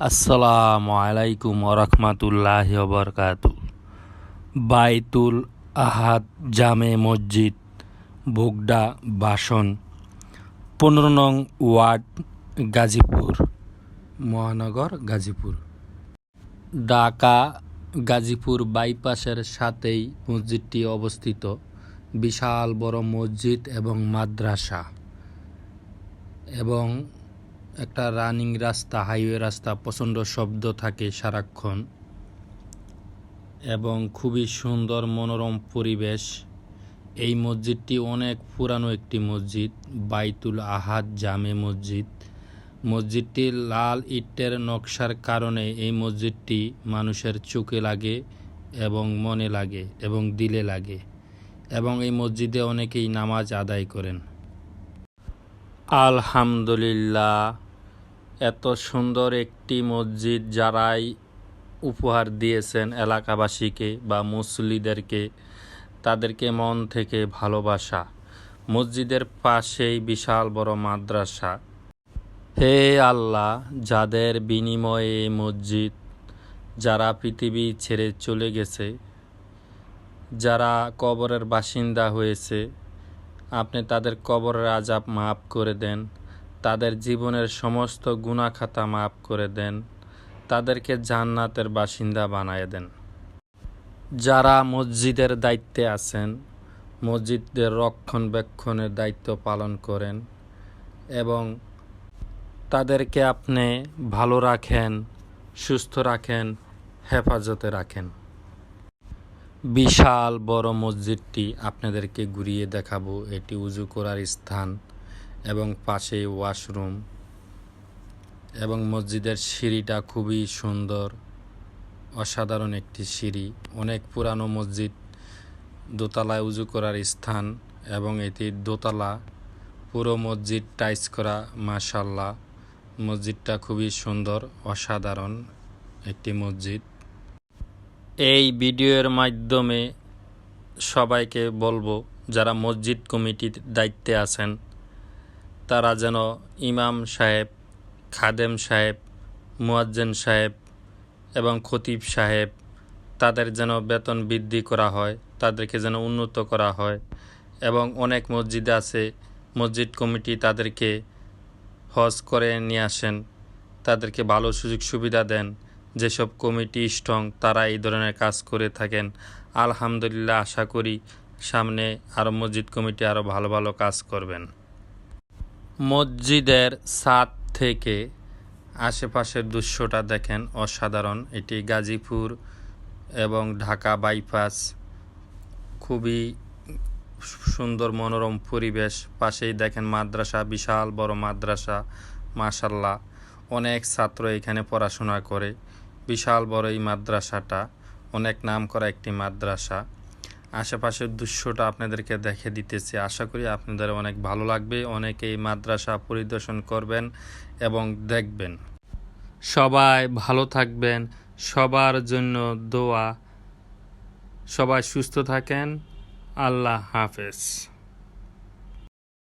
আসসালামু আলাইকুম ওরহমাতুল্লাহ বরকাত বাইতুল আহাদ জামে মসজিদ বোগডা বাসন, পনেরো নং ওয়ার্ড, গাজীপুর, মহানগর গাজীপুর। ঢাকা গাজীপুর বাইপাসের সাথেই মসজিদটি অবস্থিত। বিশাল বড় মসজিদ এবং মাদ্রাসা। এবং একটা রানিং রাস্তা, হাইওয়ে রাস্তা, প্রচণ্ড শব্দ থাকে সারাক্ষণ এবং খুবই সুন্দর মনোরম পরিবেশ। এই মসজিদটি অনেক পুরানো একটি মসজিদ, বাইতুল আহাদ জামে মসজিদ। মসজিদটি লাল ইটের নকশার কারণে এই মসজিদটি মানুষের চোখে লাগে এবং মনে লাগে এবং দিলে লাগে এবং এই মসজিদে অনেকেই নামাজ আদায় করেন। আলহামদুলিল্লাহ, এত সুন্দর একটি মসজিদ যারাই উপহার দিয়েছেন এলাকাবাসীকে বা মুসলিদেরকে, তাদেরকে মন থেকে ভালোবাসা। মসজিদের পাশেই বিশাল বড় মাদ্রাসা। হে আল্লাহ, যাদের বিনিময়ে মসজিদ যারা পৃথিবী ছেড়ে চলে গেছে, যারা কবরের বাসিন্দা হয়েছে আপনি তাদের কবরের আজাব মাফ করে দেন, তাদের জীবনের সমস্ত গুণাখাতা মাফ করে দেন, তাদেরকে জান্নাতের বাসিন্দা বানায় দেন। যারা মসজিদের দায়িত্বে আছেন মসজিদের রক্ষণবেক্ষণের দায়িত্ব পালন করেন এবং তাদেরকে আপনি ভালো রাখেন, সুস্থ রাখেন, হেফাজতে রাখেন। বিশাল বড় মসজিদটি আপনাদেরকে ঘুরিয়ে দেখাবো। এটি উজু করার স্থান এবং পাশে ওয়াশরুম এবং মসজিদের সিঁড়িটা খুবই সুন্দর, অসাধারণ একটি সিঁড়ি। অনেক পুরানো মসজিদ দোতলায় উজু করার স্থান এবং এটি দোতলা। পুরো মসজিদ টাইস করা মাশাল্লাহ মসজিদটা খুবই সুন্দর, অসাধারণ একটি মসজিদ। এই ভিডিওর মাধ্যমে সবাইকে বলব, যারা মসজিদ কমিটির দায়িত্বে আছেন, তারা যেন ইমাম সাহেব, খাদেম সাহেব, মুয়াজ্জেন সাহেব এবং খতিব সাহেব, তাদের যেন বেতন বৃদ্ধি করা হয়, তাদেরকে যেন উন্নত করা হয় এবং অনেক মসজিদ আছে, মসজিদ কমিটি তাদেরকে হজ করে নিয়ে আসেন, তাদেরকে ভালো সুযোগ সুবিধা দেন। যেসব কমিটি স্ট্রং, তারা এই ধরনের কাজ করে থাকেন। আলহামদুলিল্লাহ, আশা করি সামনে আরও মসজিদ কমিটি আরও ভালো ভালো কাজ করবেন। মসজিদের ছাদ থেকে আশেপাশের দৃশ্যটা দেখেন অসাধারণ। এটি গাজীপুর এবং ঢাকা বাইপাস। খুবই সুন্দর মনোরম পরিবেশ। পাশেই দেখেন মাদ্রাসা, বিশাল বড় মাদ্রাসা মাশাল্লাহ অনেক ছাত্র এখানে পড়াশোনা করে। বিশাল বড় এই মাদ্রাসাটা, অনেক নাম করা একটি মাদ্রাসা। আশেপাশের দৃশ্যটা আপনাদেরকে দেখে দিতেছি। আশা করি আপনাদের অনেক ভালো লাগবে। অনেকে এই মাদ্রাসা পরিদর্শন করবেন এবং দেখবেন। সবাই ভালো থাকবেন। সবার জন্য দোয়া। সবাই সুস্থ থাকেন। আল্লাহ হাফেজ।